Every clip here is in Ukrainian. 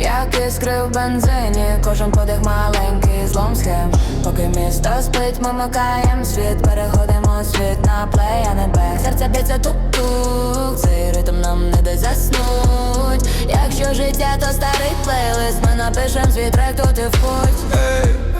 як іскри в бензині, кожен подих маленький злом схем. Поки місто спить, ми макаєм світ, переходимо світ на плей, а не бек Серце б'ється тук-тук, цей ритм нам не дасть заснуть. Якщо життя, то старий плейлист, ми напишем свій трек, тут і в путь.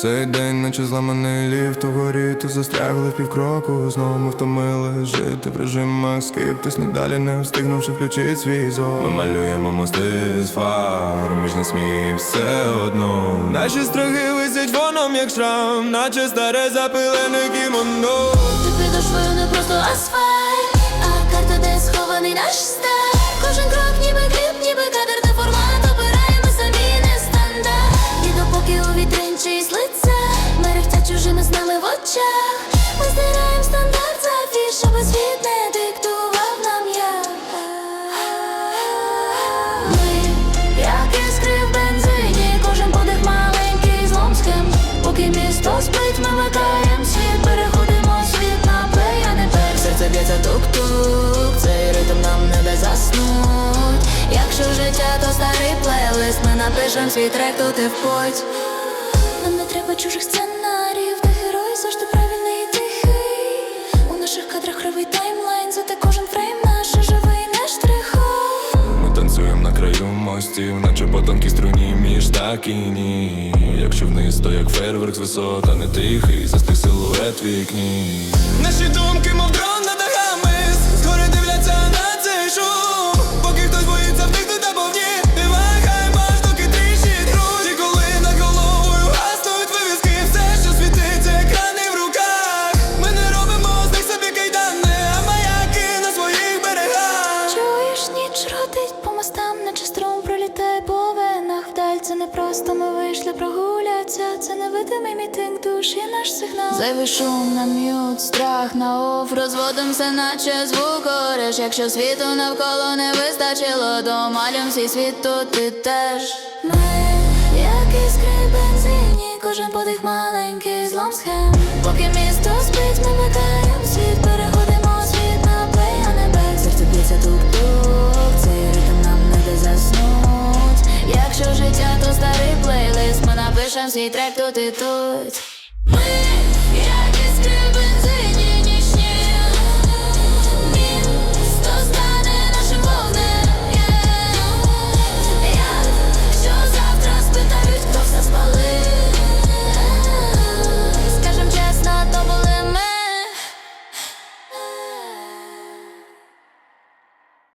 Ей, цей день, наче зламаний ліфт угорі, ти застрягли в півкроку, знову ми втомили жити в режимах скиптись далі не встигнувши включити свій зор Ми малюємо мости з фар, між нас сміх все одно. Наші страхи висять воном, як шрам, наче старе запилене кімоно. Ти підошвою не просто асфальт, очах Ми здираємо стандарт за афіш, щоб світ не диктував нам як Ми, як іскри в бензині Кожен подих маленький злом схем Поки місто спить, ми вмикаєм світ Переходимо світ на плей, а не бек Серце б'ється тук-тук, цей ритм нам не дасть заснуть. Якщо життя, то старий плейлист, ми напишем свій трек, тут і в путь. Нам не треба чужих сценаріїв, мостів, наче по тонкій струні між так і ні. Якщо вниз, то як фейерверк з висота, не тихий, застиг силует вікні. Наші думки, мов дрон просто ми вийшли прогулятися. Це невидимий мітинг душі, наш сигнал. Зайвий шум на м'ют, страх на оф, розводимося, наче звук ореш. Якщо світу навколо не вистачило, то малюм свій світ тут ти теж. Ми, як іскри бензині, кожен подих маленький злом схем. Поки місто спить, Ми вмикаєм світ, переходимо шанс мій трек тут і тут. Ми